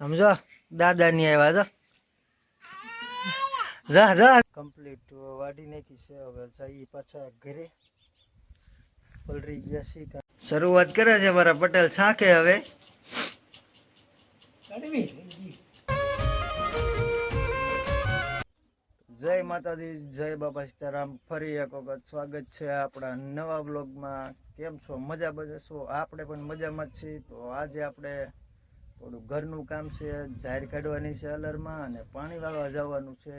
સમજો? દાદા ની આવ્યા તો જા. જા કમ્પ્લીટ વાડી નાખી છે હવે જઈએ પાછા ઘરે. પલરી ગયા છે શરૂઆત કરે છે મારા પટેલ છાકે હવે. જય માતાજી જય બાબા સીતારામ. ફરી એક વખત સ્વાગત છે આપણા નવા બ્લોગમાં કેમ છો? મજા બજા છો આપણે પણ મજામાં જ છીએ. તો આજે આપણે થોડું ઘરનું કામ છે, જાહેર કાઢવાની છે અલરમાં અને પાણી વાળવા જવાનું છે.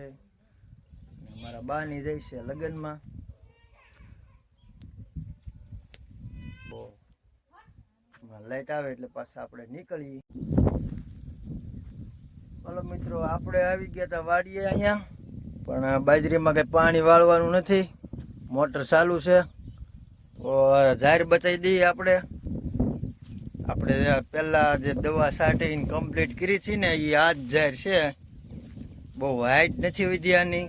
મારા બાની જાય છે લગ્નમાં. તો લાઈટ આવે એટલે પાછા આપણે નીકળીએ. હલો મિત્રો, આપણે આવી ગયા હતા વાડીએ અહીંયા, પણ બાજરીમાં કંઈ પાણી વાળવાનું નથી. મોટર ચાલુ છે. તો જાહેર બતાવી દઈએ આપણે. આપણે પહેલાં જે દવા છાંટીને કમ્પ્લીટ કરી હતી ને એ આજ જાહેર છે. બહુ હાઈટ નથી વિદ્યાની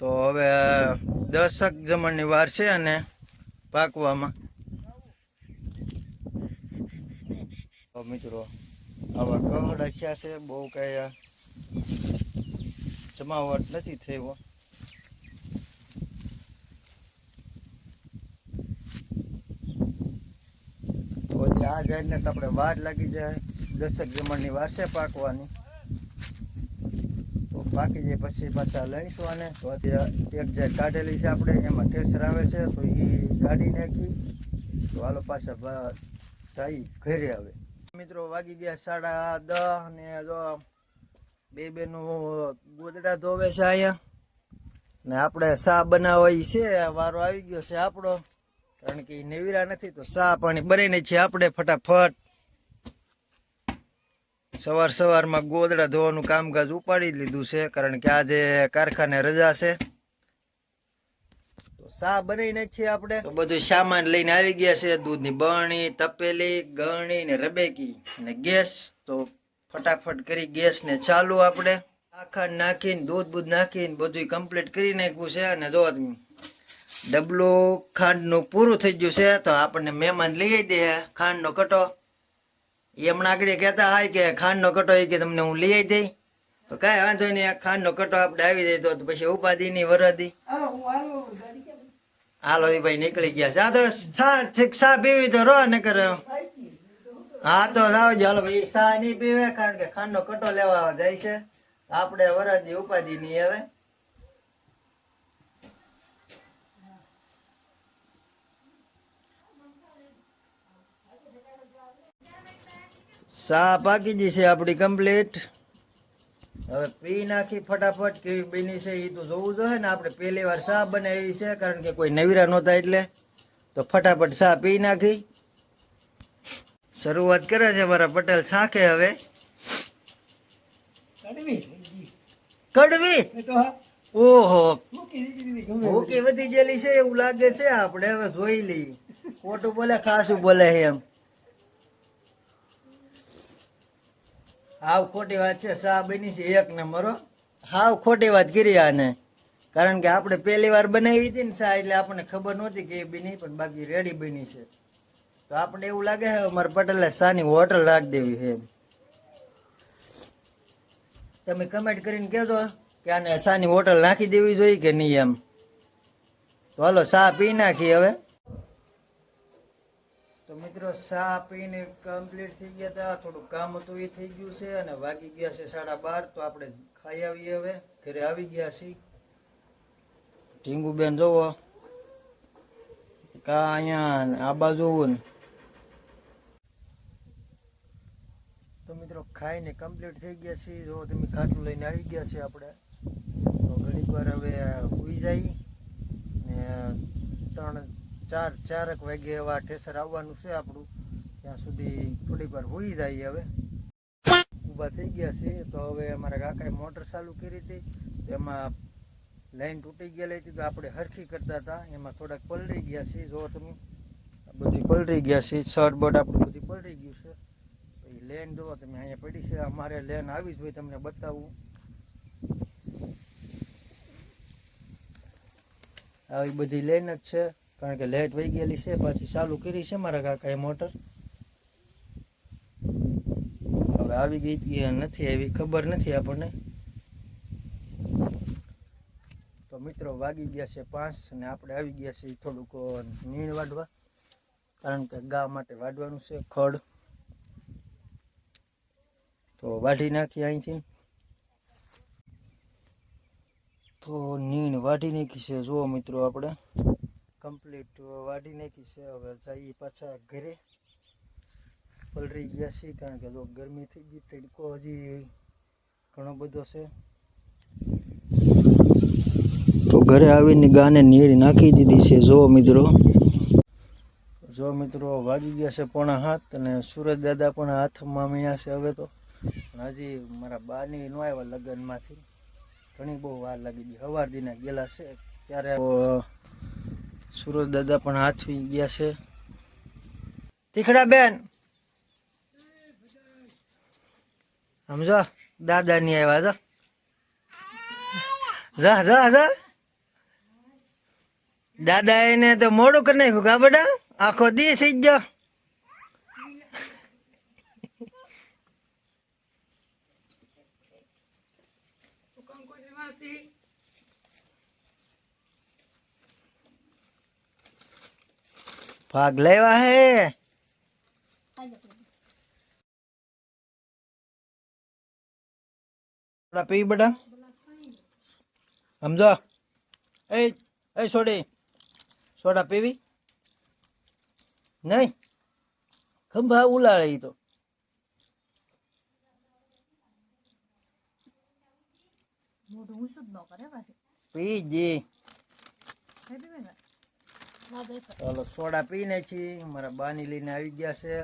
તો હવે દશક જમણની વાર છે અને પાકવામાં. મિત્રો આવા કહડા થયા છે, બહુ કઈ જમાવટ નથી થયો આ જાડને તો આપણે વાર લાગી જાય, દસક જમણની વાર છે પાકવાની. તો પાકી જાય પછી પાછા લઈશું આને. તો અત્યારે એક જાય કાઢેલી છે આપણે, એમાં ટેસર આવે છે, તો એ કાઢી નાખી. તો હાલો પાછા જઈ ઘરે આવે. મિત્રો વાગી ગયા સાડા દસ ને જો બે બેનું ગોદડા ધોવે છે અહીંયા. ને આપણે સા બનાવવા છે, વારો આવી ગયો છે આપણો. કારણ કે નેવીરા નથી, તો સા પાણી બરાઈને છે આપણે ફટાફટ. સવાર સવારમાં ગોદડા ધોવાનું કામકાજ ઉપાડી લીધું છે, કારણ કે આજે કારખાને રજા છે. સા બનાવીને છીએ આપણે? તો બધું સામાન લઈને આવી ગયા છે દૂધની બરણી તપેલી ગરણી ને રબેકી ને ગેસ. તો ફટાફટ કરી ગેસ ને ચાલુ આપણે. આખા નાખીને દૂધ બૂધ નાખીને બધું કમ્પ્લીટ કરી નાખ્યું છે અને જો ડબલું ખાંડનું પૂરું થઈ ગયું છે તો આપણને મહેમાન લઈ આવી દે ખાંડનો કટો. એ હમણાં આગળ કહેતા હોય કે ખાંડનો કટો એ કે તમને હું લઈ આવી દઈ. તો કાંઈ વાંધો નહીં આ ખાંડનો કટો આપણે આવી જાય તો પછી ઉપાધિની વરદી હાલો એ ભાઈ નીકળી ગયા છે. આ તો શિક્ષા પીવી તો રો ને કરે હા તો લાવજો હાલો ભાઈ શા નહીં પીવે, કારણ કે ખાંડનો કટો લેવા જાય છે. આપણે વરાજી ઉપાધિ નહીં આવે. સા પાકી જશે છે આપણી કમ્પ્લીટ હવે પી નાખી ફટાફટ કેવી બની છે એ તો જોવું જોઈએ ને આપણે પહેલી વાર સા બનાવી છે કારણ કે કોઈ નવીરા નહોતા એટલે. તો ફટાફટ સા પી નાખી. શરૂઆત કરે છે મારા પટેલ છાંકે હવે. કડવી ઓહો. ભૂકી વધી ગયેલી છે એવું લાગે છે આપણે હવે જોઈ લઈએ. ખોટું બોલે ખાસું બોલે એમ. હાવ ખોટી વાત છે, સા બની છે, એક નંબરો હાવ ખોટી વાત કરી આને. કારણ કે આપણે પહેલી વાર બનાવી હતી ને સા, એટલે આપણને ખબર નહોતી કે એ બની પણ બાકી રેડી બની છે. તો આપણે એવું લાગે છે, અમારે પટેલે સાની હોટલ રાખી દેવી છે. તમે કમેન્ટ કરીને કહેજો કે આને સાની હોટલ નાખી દેવી જોઈએ કે નહીં એમ. તો હાલો, સા પી નાખી હવે. તો મિત્રો સા પીને કમ્પ્લીટ થઈ ગયા હતા થોડું કામ હતું, એ થઈ ગયું છે અને વાગી ગયા છે સાડા બાર. તો આપણે ખાઈ આવીએ હવે. ઘરે આવી ગયા છીએ. ઢીંગુબેન જોવો. કા અહીંયા આ બાજુ ને. તો મિત્રો, ખાઈને કમ્પ્લીટ થઈ ગયા છીએ. જો તમે ખાટલું લઈને આવી ગયા છે આપણે. તો ઘણી વાર હવે ઉઈ જાય. ને ત્રણ ચાર, ચારક વાગે એવા ઠેસર આવવાનું છે આપણું. ત્યાં સુધી થોડી વાર હોઈ જાય હવે. ઊભા થઈ ગયા છે, તો હવે અમારા કાકાએ મોટર ચાલુ કરી હતી. એમાં લાઈન તૂટી ગયેલી હતી, તો આપણે હરખી કરતા હતા. એમાં થોડાક પલળી ગયા છે, જો તમે. બધી પલળી ગયા છે, શર્ટ શર્ટબર્ટ આપણું બધું પલળી ગયું છે. પછી લેન જુઓ તમે અહીંયા પડી છે, અમારે લેન આવી જ હોય તમને બતાવવું આવી બધી લેન જ છે. કારણ કે લેટ વહી ગયેલી છે, પાછી ચાલુ કરી છે મારા કાકાએ મોટર. હવે આવી ગઈ નથી આવી, ખબર નથી આપણને. તો મિત્રો વાગી ગયા છે પાંચ અને આપણે આવી ગયા છીએ થોડુંક નીણ વાઢવા, કારણ કે ગા માટે વાઢવાનું છે ખડ. તો વાઢી નાખીએ અહીંથી. તો નીણ વાઢી નાખી છે, જુઓ મિત્રો આપણે. કમ્પ્લીટ. વાઢી નાખી છે. હવે જઈએ પાછા ઘરે. પલરી ગયા છીએ કારણ કે જો ગરમી થઈ ગઈ, તડકો હજી ઘણો બધો છે. તો ઘરે આવીને ગાને નીર નાખી દીધી છે જો મિત્રો. જો મિત્રો, વાગી ગયા છે પોણા હાથ અને સુરજ દાદા પણ હાથમાં મીણ્યા છે હવે તો. પણ હજી મારા બાની નો આવ્યા લગ્નમાંથી. ઘણી બહુ વાર લાગી ગઈ. સવાર દીના ગયેલા છે. ત્યારે સુરજ દાદા પણ હાથ થઈ ગયા છે. તીખડા બેન. સમજો દાદા ની આવ્યા જો. જા જા દાદા એને તો મોડું કરી નાખ્યું બેટા આખો દી થઈ ગયો. ભાગ લેવા હે? પી બટા. સમજો? એ એ છોડી. સોડા પીવી? નહીં? ખંભા ઉલાળે તો. પી જી. ચાલો સોડા પી છીએ મારા બાની લઈને આવી ગયા છે.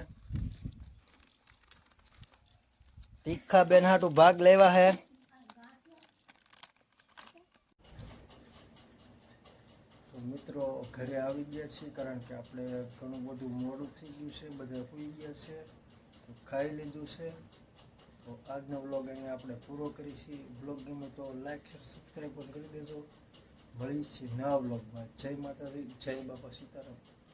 તીખા બેન હાટું ભાગ લેવા હે. મિત્રો, ઘરે આવી ગયા છીએ કારણ કે આપણે ઘણું બધું મોડું થઈ ગયું છે, બધા સુઈ ગયા છે. તો ખાઈ લીધું છે. તો આજનો વ્લોગ અહીંયા આપણે પૂરો કરીશું. બ્લોગ ગમે તો લાઈક શેર સબસ્ક્રાઈબ પણ કરી દેજો. મળી છીએ નવા બ્લોગમાં જય માતાજી જય બાપા સીતારામ.